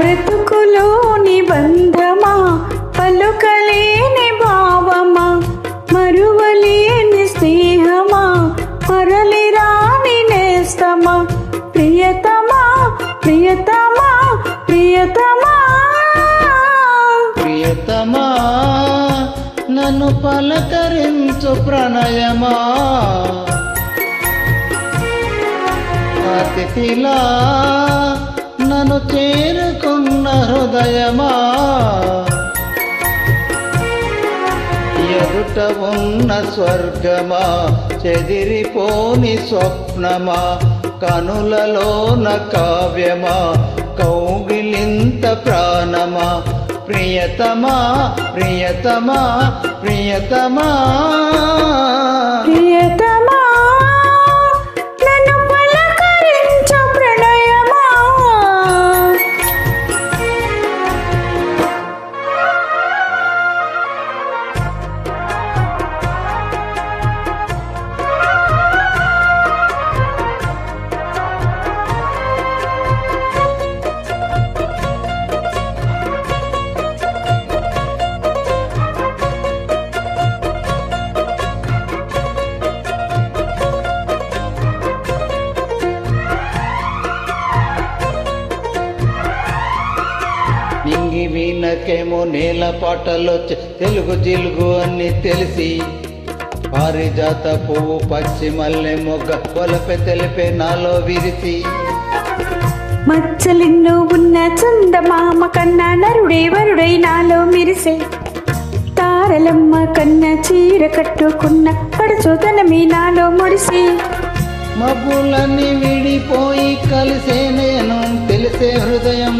బ్రతుకులోని బంధమా? పలుకలేని భావమా? మరువలేని స్నేహమా? మరలి రాని నేస్తమా? ప్రియతమా? ప్రియతమా? ప్రియతమా? ప్రియతమా నన్ను పలకరించు ప్రణయమా? అతిథిలా నన్ను చేరుకున్న హృదయమా? ఎదుట ఉన్న స్వర్గమా? చెదిరిపోని స్వప్నమా? కనులలోన కావ్యమా? కౌగిలింత ప్రాణమా? ప్రియతమా ప్రియతమా ప్రియతమా? ప్రియతమా నింగి వీణకేమో నేల పాటలో తెలుగు జిలుగు అని తెలిసి. పారిజాత పువ్వు పచ్చి మల్లె మొగ్గ కొలపె తెలిపే నాలో విరిసి. మచ్చలిన్నో ఉన్న చందమామ కన్నా నరుడే వరుడై నాలో మిరిసే. తారలమ్మ కన్నా చీర కట్టుకున్న పడుచోతనమే నాలో ముడిసి. మబ్బులన్నీ విడిపోయి కలిసే నేను తెలిసే హృదయం.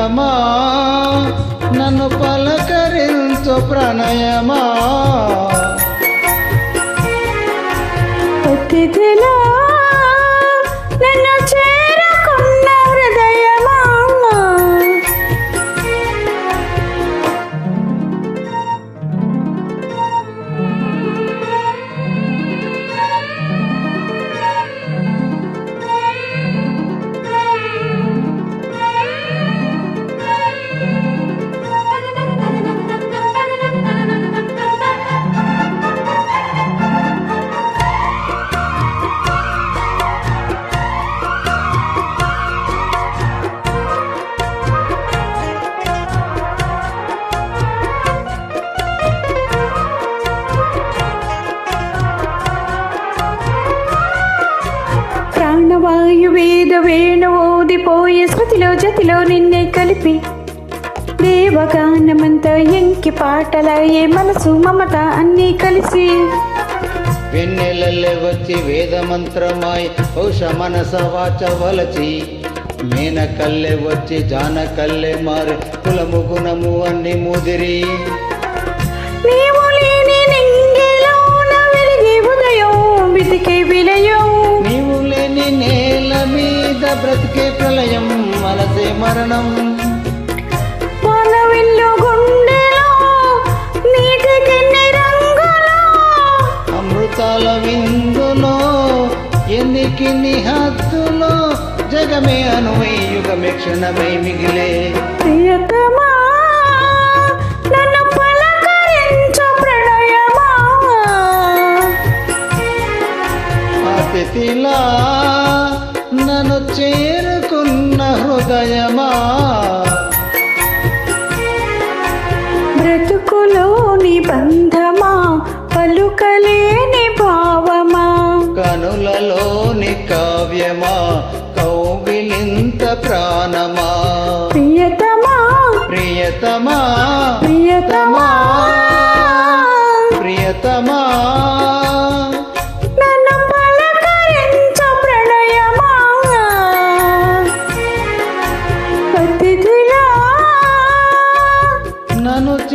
ప్రణయమా నన్ను పలకరించు ప్రణయమా. వేద వేణు ఊదిపోయే శృతిలో జతిలో నిన్నే కలిపి. దేవగానమంతా ఎంకి పాటలయ్యే మనసు మమత అన్నీ కలిసి. వెన్నెలల్లే వచ్చి వేద మంత్రమాయి ఔష మనస వాచ వలచి. మేన కల్లె వచ్చి జాన కల్లె మారి కులము గుణము అన్ని ముదిరి. నీవు లేని నింగిలోన వెలిగే ఉదయం వెతికే విలయం. బ్రతికే ప్రళయం మనసే మరణం. అమృతాల విందులో ఎన్నికి హద్దులో జగమే అనువై యుగమే క్షణమై మిగిలే. ప్రియతమా హృదయమా బ్రతుకులోని బంధమా పలుకలేని భావమా? కనులలోని కావ్యమా కౌగిలింత ప్రాణమా? ప్రియత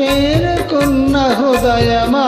తేరుకున్న హృదయమా?